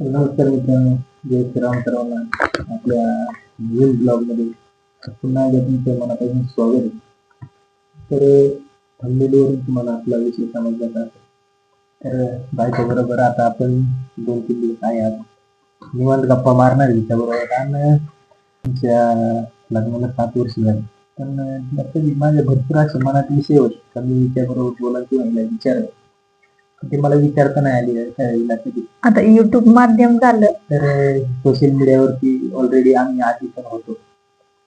नमस्कार मित्रांनो. जय श्रीराम सर्वांना आपल्या न्यूज ब्लॉगमध्ये पुन्हा एकदा तुमच्या मनापासून स्वागत आहे. तर थंबनेलवरून तुम्हाला आपला विषय समजला असेल तर बायको बरोबर आता आपण दोन तीन दिवस आहे आज. निवांत गप्पा मारणार तिच्याबरोबर कारण तुमच्या लग्नाला सात वर्ष झाली. पण कधी माझ्या भरपूर असे मनात विषय होते. का मी तिच्याबरोबर बोला किंवा विचार आहे ते मला विचारता नाही आली त्यावेळेला कधी आता युट्यूब माध्यम झालं. तर सोशल मीडियावरती ऑलरेडी आम्ही आधी पण होतो.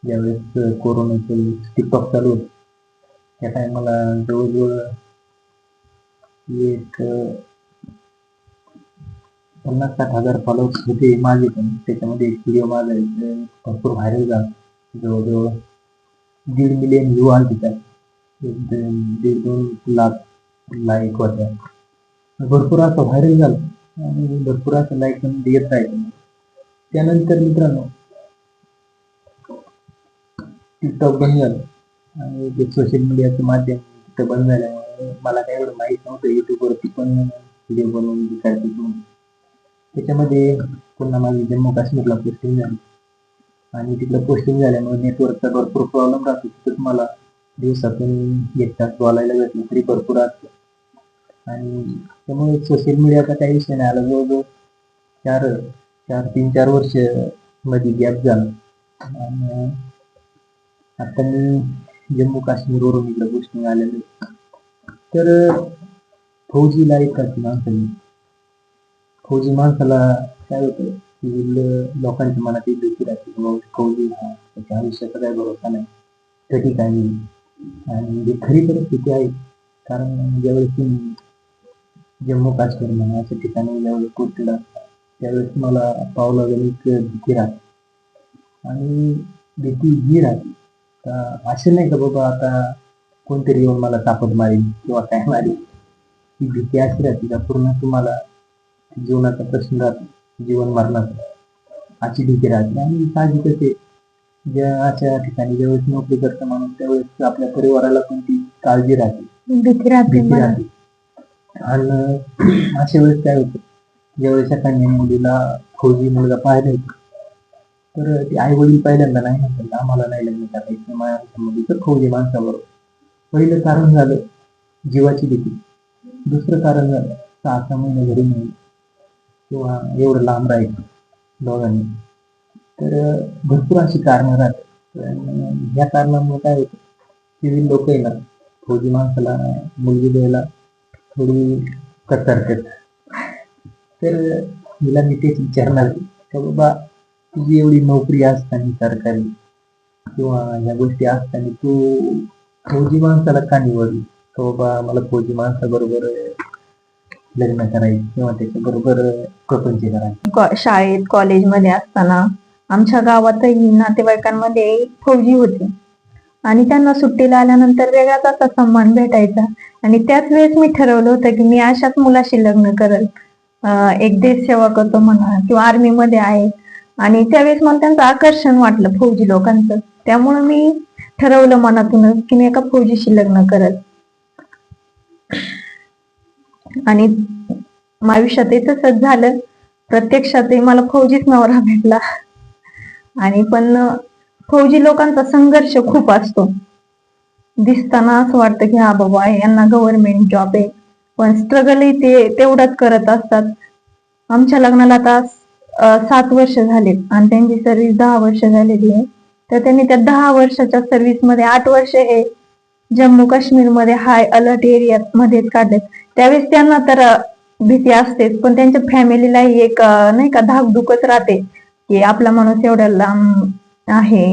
ज्यावेळेस कोरोनाचं टिकटॉक चालू होतं त्या टायमाला जवळजवळ एक पन्नास साठ हजार फॉलोअर्स होते माझे पण. त्याच्यामध्ये एक व्हिडिओ माझा भरपूर व्हायरल झाला. जवळजवळ दीड मिलियन व्ह्यू आले त्यात. दोन- दीड दोन लाख लाईक होत्या. भरपूर असं व्हायरल झालं. आणि भरपूर असं लाईक पण देत राहिले त्यानंतर मित्रांनो टिकटॉक बंद झालं. आणि जे सोशल मीडियाचं माध्यम तिथं बंद झाल्यामुळे मला काही एवढं माहीत नव्हतं युट्यूबवरती पण व्हिडिओ बनवून विकायचे म्हणून त्याच्यामध्ये पुन्हा माझी जम्मू काश्मीरला पोस्टिंग झाली. आणि तिकडं पोस्टिंग झाल्यामुळे नेटवर्कचा भरपूर प्रॉब्लेम राहतो. तिथं मला दिवसातून एक तास बोलायला भेटलं तरी भरपूर असतं. आणि त्यामुळे सोशल मीडियाचा काही विषय नाही. आला जवळजवळ चार चार तीन चार वर्षमध्ये गॅप झाला. आणि आता मी जम्मू काश्मीरवरून इकडे गोष्टी आलेले तर फौजी लाईफ राहते माणसाची फौजी माणसाला काय होतं? की लोकांच्या मनात एक भीती राहते. बाबा फौजी हा त्याच्या आयुष्याचा काय भरोसा नाही. त्या ठिकाणी. आणि ही खरी परिस्थिती आहे. कारण ज्यावेळेस तुम्ही जम्मू काश्मीर म्हणा अशा ठिकाणी ज्यावेळेस असता त्यावेळेस मला पावलं गणित भीती राहते. आणि भीती ही राहते. का असे नाही का बाबा आता कोणतरी येऊन मला तापत मारेल किंवा काय मारेल. ही भीती अशी राहते का पूर्ण तुम्हाला जीवनाचा प्रश्न राहतो जीवन मरणाचा. अशी भीती राहते. आणि साहजिकच आहे. ज्या अशा ठिकाणी ज्यावेळेस नोकरी करतं माणूस त्यावेळेस आपल्या परिवाराला पण ती काळजी राहते. भीती राहते. आणि अशा वेळेस काय होतं ज्यावेळेस एखाद्या मुलीला फौजी मुलगा पाहायला होता तर ते आई वडील पहिल्यांदा नाही म्हणतात आम्हाला नाही लग्न करायचं माझ्या मुली तर फौजी माणसाबरोबर. पहिलं कारण झालं जीवाची भीती. दुसरं कारण झालं सहा सहा महिने घरी नाही. किंवा एवढं लांब राहायचं दोघांनी. तर भरपूर अशी कारणं राहतात. ह्या कारणामुळे काय होतं सिव्हिल लोक आहे ना फौजी माणसाला मुलगी द्यायला थोडी कतरतात तर हिला मी तेच विचारणार का बाबा तुझी एवढी नोकरी असताना सरकारी किंवा ह्या गोष्टी असताना तू फौजी माणसाला का निवडली? का बाबा मला फौजी माणसाबरोबर लग्न करायचं किंवा त्याच्याबरोबर प्रपंच करायचं? शाळेत कॉलेजमध्ये असताना आमच्या गावातही नातेवाईकांमध्ये एक फौजी होते. आणि त्यांना सुट्टीला आल्यानंतर वेगळाच असा सन्मान भेटायचा. आणि त्याच वेळेस मी ठरवलं होतं की मी अशाच मुलाशी लग्न करेल. एक देश सेवा करतो म्हणा किंवा आर्मी मध्ये आहे. आणि त्यावेळेस मला त्यांचं आकर्षण वाटलं फौजी लोकांचं. त्यामुळे मी ठरवलं मनातूनच की मी एका फौजीशी लग्न करत आणि आयुष्यात आयुष्यातही तसंच झालं. प्रत्यक्षातही मला फौजीच नवरा भेटला. आणि पण फौजी लोकांचा संघर्ष खूप असतो. दिसताना असं वाटतं की हा बाबा यांना गव्हर्नमेंट जॉब आहे. पण स्ट्रगलही ते तेवढाच करत असतात. आमच्या लग्नाला आता सात वर्ष झालेत आणि त्यांची सर्व्हिस दहा वर्ष झालेली आहे. तर त्यांनी त्या दहा वर्षाच्या सर्व्हिसमध्ये आठ वर्ष हे जम्मू काश्मीरमध्ये हाय अलर्ट एरिया मध्येच काढलेत. त्यावेळेस त्यांना तर भीती असतेच पण त्यांच्या फॅमिलीलाही एक नाही का धाकधुकच राहते. की आपला माणूस एवढ्या लांब आहे.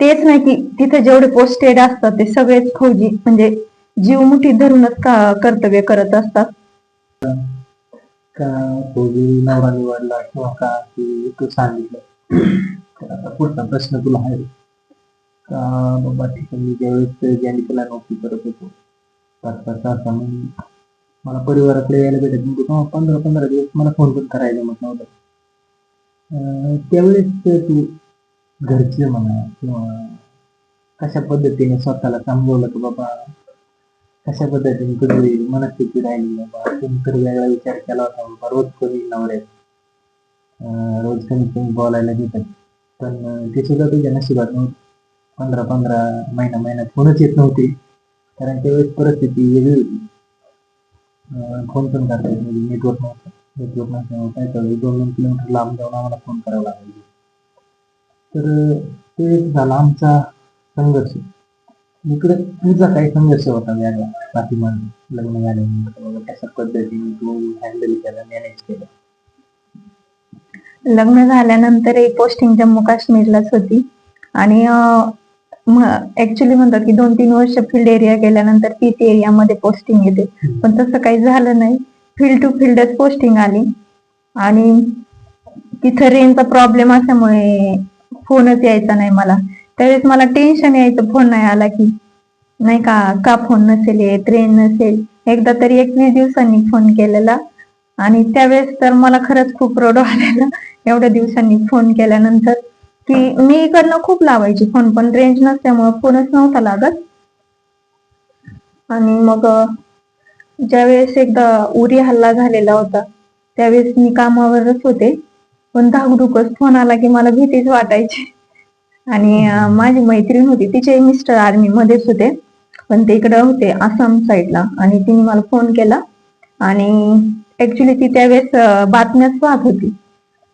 तेच नाही की तिथे जेवढे पोस्टेड असतात ते सगळेच फौजी म्हणजे जीव मुठी धरूनच का कर्तव्य करत असतात? का फौजी नवरा निवडला किंवा का ते तू सांगितलं? आता पुढचा प्रश्न तुला आहे. का बाबा ठीक आहे मी ज्यावेळेस ज्यांनी तुला नोकरी करत होतो पाच पाच सहा सहा महिने मला परिवाराकडे यायला भेटत नव्हतं. पंधरा पंधरा दिवस मला फोन पण करायला जमत नव्हतं. त्यावेळेस तू घरचे म्हणा किंवा कशा पद्धतीने स्वतःला समजवलं की बाबा कशा पद्धतीने तुझी मनस्थिती राहिली बाबा तुम्ही तर वेगळा विचार केला होता बाबा रोज कमी नवऱ्यात रोज कमी कमी बोलायला देतात. पण ते सुद्धा तुझ्या नशिबात नव्हतं. पंधरा पंधरा महिना महिन्यात फोनच येत नव्हते. कारण त्यावेळेस परिस्थिती वेगळी होती. फोन पण करता येत म्हणजे नेटवर्क नव्हतं. नेटवर्क नसल्यामुळे काय करायचं दोन दोन किलोमीटर लांब जाऊन आम्हाला फोन करावा लागायचा तर ते एक झाला आमचा संघर्ष. इकडे तुझा काही संघर्ष होता वेगळा पाठीमान लग्न झाल्यानंतर कशा पद्धतीने तू हँडल केलं मॅनेज केलं. लग्न झाल्यानंतर एक पोस्टिंग जम्मू काश्मीरलाच होती. आणि ऍक्च्युली म्हणतात की दोन तीन वर्ष फील्ड एरिया गेल्यानंतर तीच एरियामध्ये पोस्टिंग येते. पण तसं काही झालं नाही. फील्ड टू फील्डच पोस्टिंग आली. आणि तिथं रेंजचा प्रॉब्लेम असल्यामुळे फोनच यायचा नाही मला. त्यावेळेस मला टेन्शन यायचं फोन नाही आला की. नाही का का फोन नसेल येत रेंज नसेल. एकदा तरी एकवीस दिवसांनी फोन केलेला. आणि त्यावेळेस तर मला खरंच खूप रोड आलेला. एवढ्या दिवसांनी फोन केल्यानंतर. की मी इकडनं खूप लावायची फोन पण रेंज नसल्यामुळे फोनच नव्हता लागत. आणि मग ज्यावेळेस एकदा उरी हल्ला झालेला होता त्यावेळेस मी कामावरच होते. पण धाकधुकच फोन आला की मला भीतीच वाटायची. आणि माझी मैत्रीण होती तिचे मिस्टर आर्मी मध्येच होते. पण ते इकडे होते आसाम साईडला. आणि तिने मला फोन केला. आणि ऍक्च्युली ती त्यावेळेस बातम्याच पाहत होती.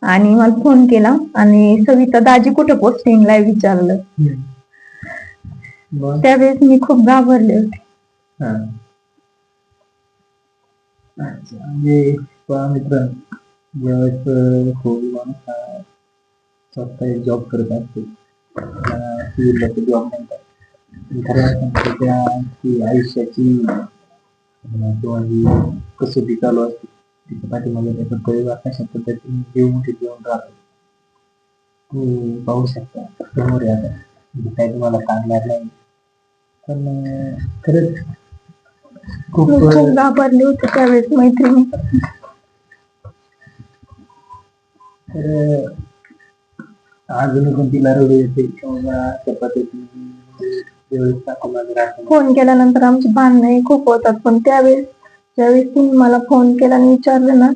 आणि मला फोन केला. आणि सविता दाजी कुठे पोस्टिंगला विचारलं. त्यावेळेस मी खूप घाबरले होते. म्हणजे मित्रांनो. ज्यावेळेस कोणी माणूस हा स्वतः जॉब करत असतो. जॉब म्हणतात. खऱ्या अर्थाने त्याच्या ती आयुष्याची किंवा जी कसोटी चालू असते तिच्या पाठीमागे त्याचा परिवार कशा पद्धतीने जीव मुठीत घेऊन राहतो. तुम्ही पाहू शकता समोर आता म्हणजे काही तुम्हाला सांगणार नाही. पण खरंच खूप घाबरले होते त्यावेळेस मैत्रिणी. तर अजून पण तिला रडू येते किंवा राहतो फोन केल्यानंतर आमची भांडणं खूप होतात पण त्यावेळेस ज्यावेळेस तिने मला फोन केला आणि विचारलं ना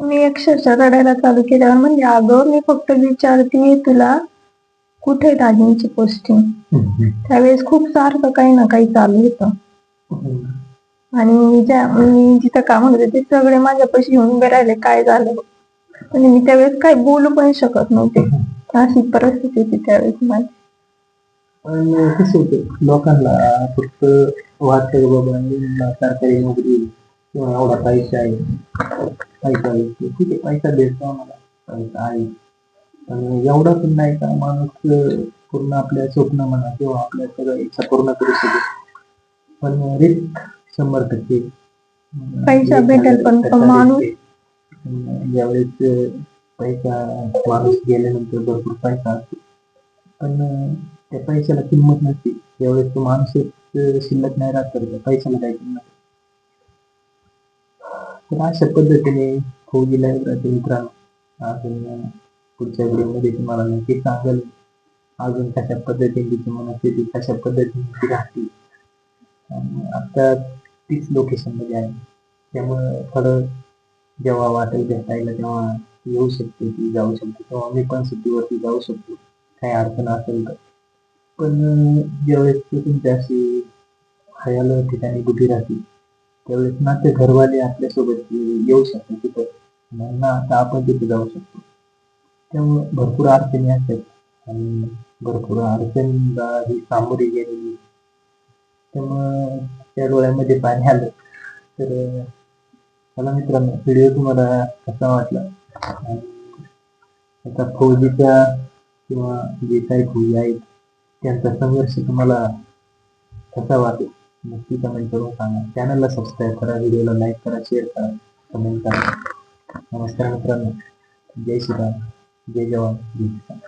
मी अक्षरशः रडायला चालू केल्यावर म्हणजे अगं मी फक्त विचारते तुला कुठे दाजींची पोस्टिंग? त्यावेळेस खूप सारखं काही ना काही चालू होतं. आणि ज्या मी जिथं कामात होते ते सगळे माझ्यापाशी येऊन राहिले काय झालं? आणि मी त्यावेळेस काही बोलू पण शकत नव्हते. अशी परिस्थिती होती त्यावेळेस माझी. पण कसं होतं लोकांना फक्त वाटतं बाबा सरकारी नोकरी किंवा एवढा पैसा आहे पैसा आहे ठीक आहे पैसा भेटतो आम्हाला पैसा आहे. पण एवढा पण नाही का माणूस पूर्ण आपल्या स्वप्न म्हणा किंवा आपल्या सगळ्या इच्छा पूर्ण करू शकेल पण रिस्क शंभर टक्के. पैसा भेटेल पण माणूस- यावेळेस ज्यावेळेस पैसा माणूस गेल्यानंतर भरपूर पैसा असतो. पण त्या पैशाला किंमत नसते. त्यावेळेस तो माणूस शिल्लक नाही राहत तर पैशाला काय किंमत तर अशा पद्धतीने फौजी लाईफ राहते मित्रांनो अजून पुढच्या व्हिडिओमध्ये तुम्हाला नक्की सांगेल. अजून कशा पद्धतीने तिची मनस्थिती कशा पद्धतीने ती राहते. आणि आता तीच लोकेशनमध्ये आहे. त्यामुळे थोडं जेव्हा वाटेल भेटायला तेव्हा येऊ शकते ती जाऊ शकते. किंवा मी पण सुट्टीवरती जाऊ शकतो. काही अडचण असेल तर. पण ज्यावेळेस ती तुमच्या अशी हयाला ठिकाणी कुठे राहते त्यावेळेस ना ते घरवाले आपल्यासोबत येऊ शकतात तिथं. नाही ना आता आपण तिथे जाऊ शकतो. त्यामुळे भरपूर अडचणी असतात. आणि भरपूर अडचणीला ही सामोरे गेलेली. त्यामुळं त्या डोळ्यामध्ये पाणी आलं. तर चला मित्रांनो व्हिडिओ तुम्हाला कसा वाटला? आता फौजीच्या किंवा जे काही फौजी आहेत त्यांचा संघर्ष तुम्हाला कसा वाटेल? नक्की कमेंट करून सांगा. चॅनलला सबस्क्राईब करा व्हिडिओला लाईक करा शेअर करा कमेंट करा. नमस्कार मित्रांनो. जय श्रीराम. जय जवान. जय किसान.